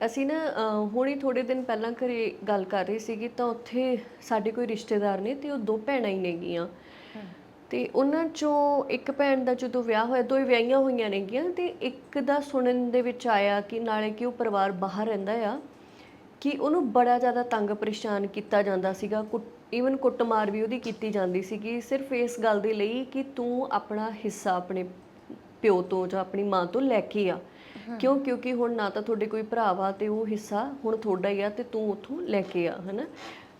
ਅਸੀਂ ਨਾ ਹੁਣੀ ਥੋੜੇ ਦਿਨ ਪਹਿਲਾਂ ਘਰੇ ਗੱਲ ਕਰ ਰਹੀ ਸੀਗੀ ਤਾਂ ਉੱਥੇ ਸਾਡੇ ਕੋਈ ਰਿਸ਼ਤੇਦਾਰ ਨੇ ਤੇ ਉਹ ਦੋ ਭੈਣਾਂ ਹੀ ਨੇਗੀਆਂ। ਤੇ ਉਹਨਾਂ ਚੋਂ ਇੱਕ ਭੈਣ ਦਾ ਜਦੋਂ ਵਿਆਹ ਹੋਇਆ ਦੋ ਹੀ ਵਿਆਹੀਆਂ ਹੋਈਆਂ ਨੇਗੀਆਂ ਤੇ ਇੱਕ ਦਾ ਸੁਣਨ ਦੇ ਵਿੱਚ ਆਇਆ ਕਿ ਨਾਲੇ ਕਿ ਉਹ ਪਰਿਵਾਰ ਬਾਹਰ ਰਹਿੰਦਾ ਆ ਕਿ ਉਹਨੂੰ ਬੜਾ ਜ਼ਿਆਦਾ ਤੰਗ ਪਰੇਸ਼ਾਨ ਕੀਤਾ ਜਾਂਦਾ ਸੀਗਾ। ਈਵਨ ਕੁੱਟਮਾਰ ਵੀ ਉਹਦੀ ਕੀਤੀ ਜਾਂਦੀ ਸੀਗੀ। ਸਿਰਫ ਇਸ ਗੱਲ ਦੇ ਲਈ ਕਿ ਤੂੰ ਆਪਣਾ ਹਿੱਸਾ ਆਪਣੇ ਪਿਓ ਤੋਂ ਜਾਂ ਆਪਣੀ ਮਾਂ ਤੋਂ ਲੈ ਕੇ ਆ। ਕਿਉਂ? ਕਿਉਂਕਿ ਹੁਣ ਨਾ ਤਾਂ ਤੁਹਾਡੇ ਕੋਈ ਭਰਾ ਵਾ ਤੇ ਉਹ ਹਿੱਸਾ ਹੁਣ ਤੁਹਾਡਾ ਹੀ ਆ ਤੇ ਤੂੰ ਉੱਥੋਂ ਲੈ ਕੇ ਆ, ਹਨਾ?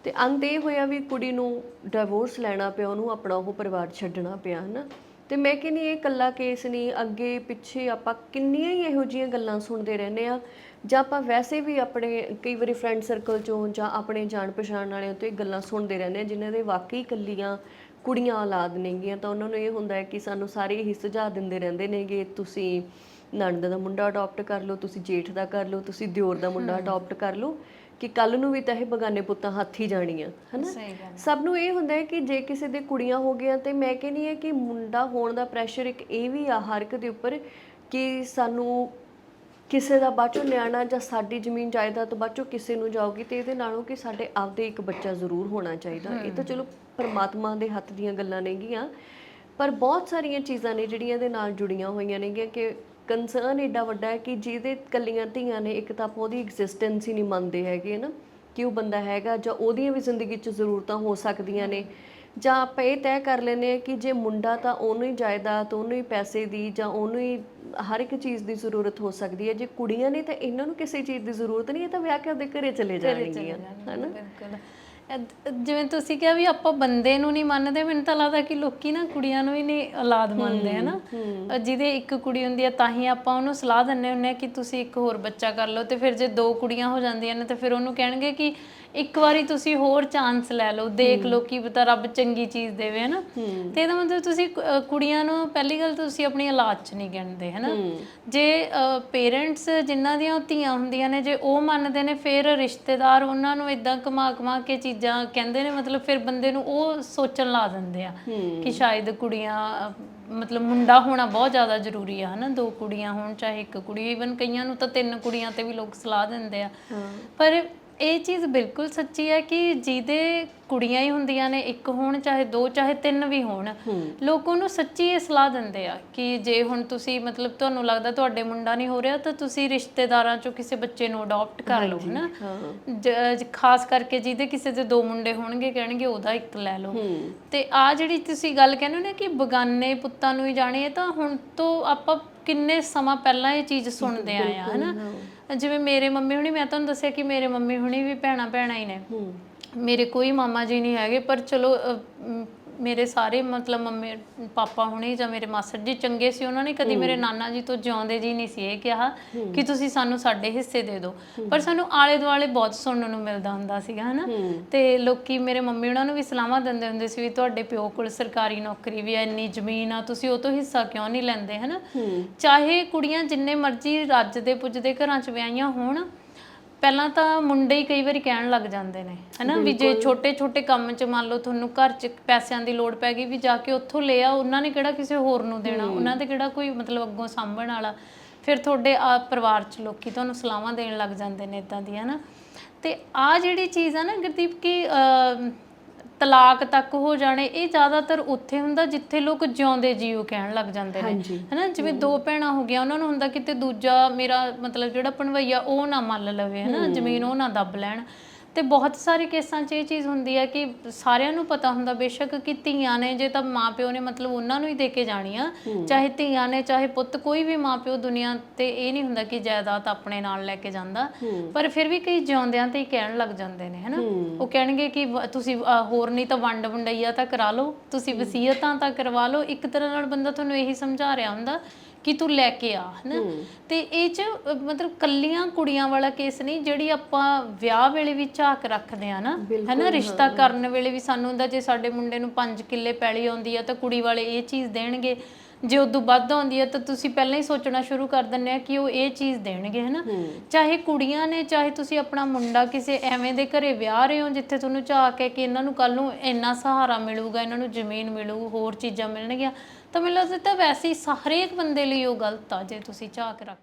ਤੇ ਅੰਤ ਇਹ ਹੋਇਆ ਵੀ ਕੁੜੀ ਨੂੰ ਡਿਵੋਰਸ ਲੈਣਾ ਪਿਆ, ਉਹਨੂੰ ਆਪਣਾ ਉਹ ਪਰਿਵਾਰ ਛੱਡਣਾ ਪਿਆ, ਹਨਾ? ਤੇ ਮੈਂ ਕਹਿੰਨੀ ਇਹ ਕੱਲਾ ਕੇਸ ਨਹੀਂ, ਅੱਗੇ ਪਿੱਛੇ ਆਪਾਂ ਕਿੰਨੀਆਂ ਹੀ ਇਹੋ ਜਿਹੀਆਂ ਗੱਲਾਂ ਸੁਣਦੇ ਰਹਿੰਦੇ ਆ ਜਾਂ ਆਪਾਂ ਵੈਸੇ ਵੀ ਆਪਣੇ ਕਈ ਵਾਰੀ ਫਰੈਂਡ ਸਰਕਲ ਚੋਂ ਜਾਂ ਆਪਣੇ ਜਾਣ ਪਛਾਣ ਵਾਲਿਆਂ ਤੋਂ ਇਹ ਗੱਲਾਂ ਸੁਣਦੇ ਰਹਿੰਦੇ ਆ ਜਿਨ੍ਹਾਂ ਦੇ ਵਾਕਈ ਕੱਲੀਆਂ ਕੁੜੀਆਂ ਔਲਾਦ ਨੇਗੀਆਂ, ਤਾਂ ਉਹਨਾਂ ਨੂੰ ਇਹ ਹੁੰਦਾ ਹੈ ਕਿ ਸਾਨੂੰ ਸਾਰੇ ਹੀ ਸੁਝਾਅ ਦਿੰਦੇ ਰਹਿੰਦੇ ਨੇਗੇ, ਤੁਸੀਂ ਨਣਦ ਦਾ ਮੁੰਡਾ ਅਡਾਪਟ ਕਰ ਲਓ ਤੁਸੀਂ ਜੇਠ ਦਾ ਕਰ ਲਓ ਤੁਸੀਂ ਦਿਓਰ ਦਾ ਮੁੰਡਾ ਅਡਾਪਟ ਕਰ ਲਓ ਕਿ ਕੱਲ ਨੂੰ ਵੀ ਤਾਂ ਇਹ ਬਗਾਨੇ ਪੁੱਤਾਂ ਹੱਥ ਹੀ ਜਾਣੀਆਂ ਹਨਾ? ਸਭ ਨੂੰ ਇਹ ਹੁੰਦਾ ਹੈ ਕਿ ਜੇ ਕਿਸੇ ਦੇ ਕੁੜੀਆਂ ਹੋ ਗਈਆਂ ਤੇ ਮੈਂ ਕਹਿੰਨੀ ਹੈ ਕਿ ਮੁੰਡਾ ਹੋਣ ਦਾ ਪ੍ਰੈਸ਼ਰ ਇੱਕ ਇਹ ਵੀ ਆ ਹਰ ਇੱਕ ਦੇ ਉੱਪਰ ਕਿ ਸਾਨੂੰ ਕਿਸੇ ਦਾ ਬਾਅਦ ਚੋਂ ਨਿਆਣਾ ਜਾਂ ਸਾਡੀ ਜ਼ਮੀਨ ਜਾਇਦਾਦ ਤੋਂ ਬਾਅਦ ਚੋਂ ਕਿਸੇ ਨੂੰ ਜਾਊਗੀ ਤੇ ਇਹਦੇ ਨਾਲੋਂ ਕਿ ਸਾਡੇ ਆਪਦੇ ਇੱਕ ਬੱਚਾ ਜ਼ਰੂਰ ਹੋਣਾ ਚਾਹੀਦਾ। ਇਹ ਤਾਂ ਚਲੋ ਪਰਮਾਤਮਾ ਦੇ ਹੱਥ ਦੀਆਂ ਗੱਲਾਂ ਨੇਗੀਆਂ ਪਰ ਬਹੁਤ ਸਾਰੀਆਂ ਚੀਜ਼ਾਂ ਨੇ ਜਿਹੜੀਆਂ ਇਹਦੇ ਨਾਲ ਜੁੜੀਆਂ ਹੋਈਆਂ ਨੇਗੀਆਂ ਕਿ ਕੰਸਰਨ ਏਡਾ ਵੱਡਾ ਹੈ ਕਿ ਜਿਹਦੇ ਕੱਲੀਆਂ ਧੀਆਂ ਨੇ ਇੱਕ ਤਾਂ ਆਪਾਂ ਉਹਦੀ ਐਗਜ਼ਿਸਟੈਂਸ ਹੀ ਨਹੀਂ ਮੰਨਦੇ ਹੈਗੇ ਨਾ ਕਿ ਉਹ ਬੰਦਾ ਹੈਗਾ? ਜਾਂ ਉਹਦੀਆਂ ਵੀ ਜ਼ਿੰਦਗੀ 'ਚ ਜ਼ਰੂਰਤਾਂ ਹੋ ਸਕਦੀਆਂ ਨੇ। ਜਾਂ ਆਪਾਂ ਇਹ ਤੈਅ ਕਰ ਲੈਂਦੇ ਆ ਕਿ ਜੇ ਮੁੰਡਾ ਤਾਂ ਉਹਨੂੰ ਹੀ ਜਾਇਦਾਦ ਉਹਨੂੰ ਹੀ ਪੈਸੇ ਦੀ ਜਾਂ ਉਹਨੂੰ ਹੀ ਹਰ ਇੱਕ ਚੀਜ਼ ਦੀ ਜ਼ਰੂਰਤ ਹੋ ਸਕਦੀ ਹੈ। ਜੇ ਕੁੜੀਆਂ ਨੇ ਤਾਂ ਇਹਨਾਂ ਨੂੰ ਕਿਸੇ ਚੀਜ਼ ਦੀ ਜ਼ਰੂਰਤ ਨਹੀਂ ਇਹ ਤਾਂ ਵਿਆਹ ਕੇ ਆਪਦੇ ਘਰੇ ਚਲੇ ਜਾਣਗੀਆਂ ਹਨਾ? ਬਿਲਕੁਲ। ਐਦ- ਜਿਵੇਂ ਤੁਸੀਂ ਕਿਹਾ ਵੀ ਆਪਾਂ ਬੰਦੇ ਨੂੰ ਨਹੀਂ ਮੰਨਦੇ ਮੈਨੂੰ ਤਾਂ ਲੱਗਦਾ ਕਿ ਲੋਕੀ ਨਾ ਕੁੜੀਆਂ ਨੂੰ ਹੀ ਨਹੀਂ ਔਲਾਦ ਮੰਨਦੇ ਹਨਾ? ਅ, ਜਿਹਦੇ ਇੱਕ ਕੁੜੀ ਹੁੰਦੀ ਹੈ ਤਾਂ ਹੀ ਆਪਾਂ ਉਹਨੂੰ ਸਲਾਹ ਦਿੰਨੇ ਹੁੰਨੇ ਆ ਕਿ ਤੁਸੀਂ ਇੱਕ ਹੋਰ ਬੱਚਾ ਕਰ ਲਓ ਤੇ ਫਿਰ ਜੇ ਦੋ ਕੁੜੀਆਂ ਹੋ ਜਾਂਦੀਆਂ ਨੇ ਤੇ ਫਿਰ ਉਹਨੂੰ ਕਹਿਣਗੇ ਕਿ ਇੱਕ ਵਾਰੀ ਤੁਸੀਂ ਹੋਰ ਚਾਂਸ ਲੈ ਲਓ ਦੇਖ ਲਓ ਕੀ ਪਤਾ ਰੱਬ ਚੰਗੀ ਚੀਜ਼ ਦੇਵੇ ਹਨਾ? ਤੇ ਇਹਦਾ ਮਤਲਬ ਤੁਸੀਂ ਕੁ- ਅ, ਕੁੜੀਆਂ ਨੂੰ ਪਹਿਲੀ ਗੱਲ ਤੁਸੀਂ ਆਪਣੀ ਔਲਾਦ 'ਚ ਨਹੀਂ ਗਿਣਦੇ ਹਨਾ? ਜੇ ਪੇਰੈਂਟਸ ਜਿਨ੍ਹਾਂ ਦੀਆਂ ਉਹ ਧੀਆਂ ਹੁੰਦੀਆਂ ਨੇ ਜੇ ਉਹ ਮੰਨਦੇ ਨੇ ਫਿਰ ਰਿਸ਼ਤੇਦਾਰ ਉਹਨਾਂ ਨੂੰ ਇਦਾਂ ਕਮਾ ਕਮਾ ਕੇ ਚੀਜ਼ਾਂ ਕਹਿੰਦੇ ਨੇ ਮਤਲਬ ਫਿਰ ਬੰਦੇ ਨੂੰ ਉਹ ਸੋਚਣ ਲਾ ਦਿੰਦੇ ਆ ਕਿ ਸ਼ਾਇਦ ਕੁੜੀਆਂ ਮਤਲਬ ਮੁੰਡਾ ਹੋਣਾ ਬਹੁਤ ਜ਼ਿਆਦਾ ਜ਼ਰੂਰੀ ਆ ਹਨਾ? ਦੋ ਕੁੜੀਆਂ ਹੋਣ ਚਾਹੇ ਇੱਕ ਕੁੜੀ ਇਵਨ ਕਈਆਂ ਨੂੰ ਤਾਂ ਤਿੰਨ ਕੁੜੀਆਂ ਤੇ ਵੀ ਲੋਕ ਸਲਾਹ ਦਿੰਦੇ ਆ। ਪਰ ਇਹ ਚੀਜ਼ ਬਿਲਕੁਲ ਸੱਚੀ ਹੈ ਕਿ ਜਿਹਦੇ ਕੁੜੀਆਂ ਹੀ ਹੁੰਦੀਆਂ ਨੇ ਇੱਕ ਹੋਣ ਚਾਹੇ ਦੋ ਚਾਹੇ ਤਿੰਨ ਵੀ ਹੋਣ ਲੋਕ ਉਹਨੂੰ ਸੱਚੀ ਇਹ ਸਲਾਹ ਦਿੰਦੇ ਆ ਕਿ ਜੇ ਹੁਣ ਤੁਸੀਂ ਮਤਲਬ ਤੁਹਾਨੂੰ ਲੱਗਦਾ ਤੁਹਾਡੇ ਮੁੰਡਾ ਨਹੀਂ ਹੋ ਰਿਹਾ ਤਾਂ ਤੁਸੀਂ ਰਿਸ਼ਤੇਦਾਰਾਂ ਚੋਂ ਕਿਸੇ ਬੱਚੇ ਨੂੰ ਅਡਾਪਟ ਕਰ ਲਓ ਹਨਾ? ਖਾਸ ਕਰਕੇ ਜਿਹਦੇ ਕਿਸੇ ਦੇ ਦੋ ਮੁੰਡੇ ਹੋਣਗੇ ਕਹਿਣਗੇ ਉਹਦਾ ਇੱਕ ਲੈ ਲਓ। ਤੇ ਆ ਜਿਹੜੀ ਤੁਸੀਂ ਗੱਲ ਕਹਿੰਦੇ ਹੋ ਨਾ ਕਿ ਬਗਾਨੇ ਪੁੱਤਾਂ ਨੂੰ ਹੀ ਜਾਣੇ ਤਾਂ ਹੁਣ ਤੋਂ ਆਪਾਂ ਕਿੰਨੇ ਸਮਾਂ ਪਹਿਲਾਂ ਇਹ ਚੀਜ਼ ਸੁਣਦੇ ਆਏ ਆ ਹਨਾ? ਜਿਵੇਂ ਮੇਰੇ ਮੰਮੀ ਹੁਣੀ ਮੈਂ ਤੁਹਾਨੂੰ ਦੱਸਿਆ ਕਿ ਮੇਰੇ ਮੰਮੀ ਹੁਣੀ ਵੀ ਭੈਣਾ ਭੈਣਾ ਹੀ ਨੇ। ਮੇਰੇ ਕੋਈ ਮਾਮਾ ਜੀ ਨਹੀਂ ਹੈਗੇ ਪਰ ਚਲੋ ਮੇਰੇ ਸਾਰੇ ਮਤਲਬ ਮੰਮੀ ਪਾਪਾ ਹੁਣੀ ਜਾਂ ਮੇਰੇ ਮਾਸਟਰ ਜੀ ਚੰਗੇ ਸੀ ਉਹਨਾਂ ਨੇ ਕਦੀ ਮੇਰੇ ਨਾਨਾ ਜੀ ਤੋਂ ਜਿਉਂਦੇ ਜੀ ਨਹੀਂ ਸੀ। ਇਹ ਕਿਹਾ ਕਿ ਤੁਸੀਂ ਸਾਨੂੰ ਸਾਡੇ ਹਿੱਸੇ ਦੇ ਦਿਓ। ਪਰ ਸਾਨੂੰ ਆਲੇ ਦੁਆਲੇ ਬਹੁਤ ਸੁਣਨ ਨੂੰ ਮਿਲਦਾ ਹੁੰਦਾ ਸੀਗਾ ਹਨਾ? ਤੇ ਲੋਕੀ ਮੇਰੇ ਮੰਮੀ ਉਹਨਾਂ ਨੂੰ ਵੀ ਸਲਾਹਾਂ ਦਿੰਦੇ ਹੁੰਦੇ ਸੀ ਵੀ ਤੁਹਾਡੇ ਪਿਓ ਕੋਲ ਸਰਕਾਰੀ ਨੌਕਰੀ ਵੀ ਹੈ ਇੰਨੀ ਜ਼ਮੀਨ ਆ ਤੁਸੀਂ ਉਹ ਤੋਂ ਹਿੱਸਾ ਕਿਉਂ ਨਹੀਂ ਲੈਂਦੇ ਹਨਾ? ਚਾਹੇ ਕੁੜੀਆਂ ਜਿੰਨੇ ਮਰਜ਼ੀ ਰੱਜਦੇ ਪੁੱਜਦੇ ਘਰਾਂ 'ਚ ਵਿਆਹੀਆਂ ਹੋਣ ਪਹਿਲਾਂ ਤਾਂ ਮੁੰਡੇ ਹੀ ਕਈ ਵਾਰੀ ਕਹਿਣ ਲੱਗ ਜਾਂਦੇ ਨੇ ਹਨਾ? ਵੀ ਜੇ ਛੋਟੇ ਛੋਟੇ ਕੰਮ 'ਚ ਮੰਨ ਲਓ ਤੁਹਾਨੂੰ ਘਰ 'ਚ ਪੈਸਿਆਂ ਦੀ ਲੋੜ ਪੈ ਗਈ ਵੀ ਜਾ ਕੇ ਉੱਥੋਂ ਲੈ ਆ ਉਹਨਾਂ ਨੇ ਕਿਹੜਾ ਕਿਸੇ ਹੋਰ ਨੂੰ ਦੇਣਾ? ਉਹਨਾਂ ਦੇ ਕਿਹੜਾ ਕੋਈ ਮਤਲਬ ਅੱਗੋਂ ਸਾਂਭਣ ਵਾਲਾ? ਫਿਰ ਤੁਹਾਡੇ ਆ ਪਰਿਵਾਰ 'ਚ ਲੋਕੀ ਤੁਹਾਨੂੰ ਸਲਾਹਾਂ ਦੇਣ ਲੱਗ ਜਾਂਦੇ ਨੇ ਇਦਾਂ ਦੀਆਂ ਹਨਾ? ਤੇ ਆ ਜਿਹੜੀ ਚੀਜ਼ ਆ ਨਾ ਗੁਰਦੀਪ ਕੀ ਤਲਾਕ ਤੱਕ ਹੋ ਜਾਣੇ ਇਹ ਜ਼ਿਆਦਾਤਰ ਉੱਥੇ ਹੁੰਦਾ ਜਿੱਥੇ ਲੋਕ ਜਿਉਂਦੇ ਜੀਓ ਕਹਿਣ ਲੱਗ ਜਾਂਦੇ ਨੇ। ਹਨਾ ਜਿਵੇਂ ਦੋ ਭੈਣਾਂ ਹੋ ਗਿਆ ਉਹਨਾਂ ਨੂੰ ਹੁੰਦਾ ਕਿਤੇ ਦੂਜਾ ਮੇਰਾ ਮਤਲਬ ਜਿਹੜਾ ਭਣਵਈਆ ਉਹ ਨਾ ਮੰਨ ਲਵੇ ਹਨਾ ਜ਼ਮੀਨ ਉਹ ਨਾ ਦੱਬ ਲੈਣ। ਤੇ ਬਹੁਤ ਸਾਰੇ ਕੇਸਾਂ 'ਚ ਇਹ ਚੀਜ਼ ਹੁੰਦੀ ਹੈ ਕਿ ਸਾਰਿਆਂ ਨੂੰ ਪਤਾ ਹੁੰਦਾ ਬੇਸ਼ੱਕ ਕਿ ਧੀਆਂ ਨੇ ਜੇ ਤਾਂ ਮਾਪਿਓ ਨੇ ਮਤਲਬ ਉਹਨਾਂ ਨੂੰ ਹੀ ਦੇ ਕੇ ਜਾਣੀ ਆ ਚਾਹੇ ਧੀਆਂ ਨੇ ਚਾਹੇ ਪੁੱਤ ਕੋਈ ਵੀ ਮਾਪਿਓ ਦੁਨੀਆ ਤੇ ਇਹ ਨਹੀਂ ਹੁੰਦਾ ਕਿ ਜਾਇਦਾਦ ਆਪਣੇ ਨਾਲ ਲੈ ਕੇ ਜਾਂਦਾ। ਪਰ ਫਿਰ ਵੀ ਕਈ ਜਿਉਂਦਿਆਂ ਤੇ ਹੀ ਕਹਿਣ ਲੱਗ ਜਾਂਦੇ ਨੇ ਹਨਾ? ਉਹ ਕਹਿਣਗੇ ਕਿ ਤੁਸੀਂ ਹੋਰ ਨਹੀਂ ਤਾਂ ਵੰਡ ਵੰਡਈਆ ਤਾਂ ਕਰਾ ਲਓ ਤੁਸੀਂ ਵਸੀਅਤਾਂ ਤਾਂ ਕਰਵਾ ਲਓ। ਇੱਕ ਤਰ੍ਹਾਂ ਨਾਲ ਬੰਦਾ ਤੁਹਾਨੂੰ ਇਹੀ ਸਮਝਾ ਰਿਹਾ ਹੁੰਦਾ ਕਿ ਤੂੰ ਲੈ ਕੇ ਆ ਹਨਾ? ਤੇ ਇਹ ਚ ਮਤਲਬ ਕੱਲੀਆਂ ਕੁੜੀਆਂ ਵਾਲਾ ਕੇਸ ਨਹੀਂ ਜਿਹੜੀ ਆਪਾਂ ਵਿਆਹ ਵੇਲੇ ਵੀ ਝਾਕ ਰੱਖਦੇ ਆ ਨਾ ਹਨਾ? ਰਿਸ਼ਤਾ ਕਰਨ ਵੇਲੇ ਵੀ ਸਾਨੂੰ ਹੁੰਦਾ ਜੇ ਸਾਡੇ ਮੁੰਡੇ ਨੂੰ 5 ਕਿੱਲੇ ਪੈਲੀ ਆਉਂਦੀ ਆ ਤਾਂ ਕੁੜੀ ਵਾਲੇ ਇਹ ਚੀਜ਼ ਦੇਣਗੇ। ਜੇ ਉਦੋਂ ਵੱਧ ਆਉਂਦੀ ਆ ਤਾਂ ਤੁਸੀਂ ਪਹਿਲਾਂ ਹੀ ਸੋਚਣਾ ਸ਼ੁਰੂ ਕਰ ਦਿੰਦੇ ਆ ਕਿ ਉਹ ਇਹ ਚੀਜ਼ ਦੇਣਗੇ ਹਨਾ? ਚਾਹੇ ਕੁੜੀਆਂ ਨੇ ਚਾਹੇ ਤੁਸੀਂ ਆਪਣਾ ਮੁੰਡਾ ਕਿਸੇ ਐਵੇਂ ਦੇ ਘਰੇ ਵਿਆਹ ਰਹੇ ਹੋ ਜਿੱਥੇ ਤੁਹਾਨੂੰ ਝਾਕ ਹੈ ਕਿ ਇਹਨਾਂ ਨੂੰ ਕੱਲ ਨੂੰ ਇੰਨਾ ਸਹਾਰਾ ਮਿਲੂਗਾ ਇਹਨਾਂ ਨੂੰ ਜ਼ਮੀਨ ਮਿਲੂ ਹੋਰ ਚੀਜ਼ਾਂ ਮਿਲਣਗੀਆਂ ਤਾਂ ਮੈਨੂੰ ਲੱਗਦਾ ਤਾਂ ਵੈਸੇ ਹੀ ਹਰੇਕ ਬੰਦੇ ਲਈ ਉਹ ਗਲਤ ਆ ਜੇ ਤੁਸੀਂ ਝਾਕ ਰੱਖ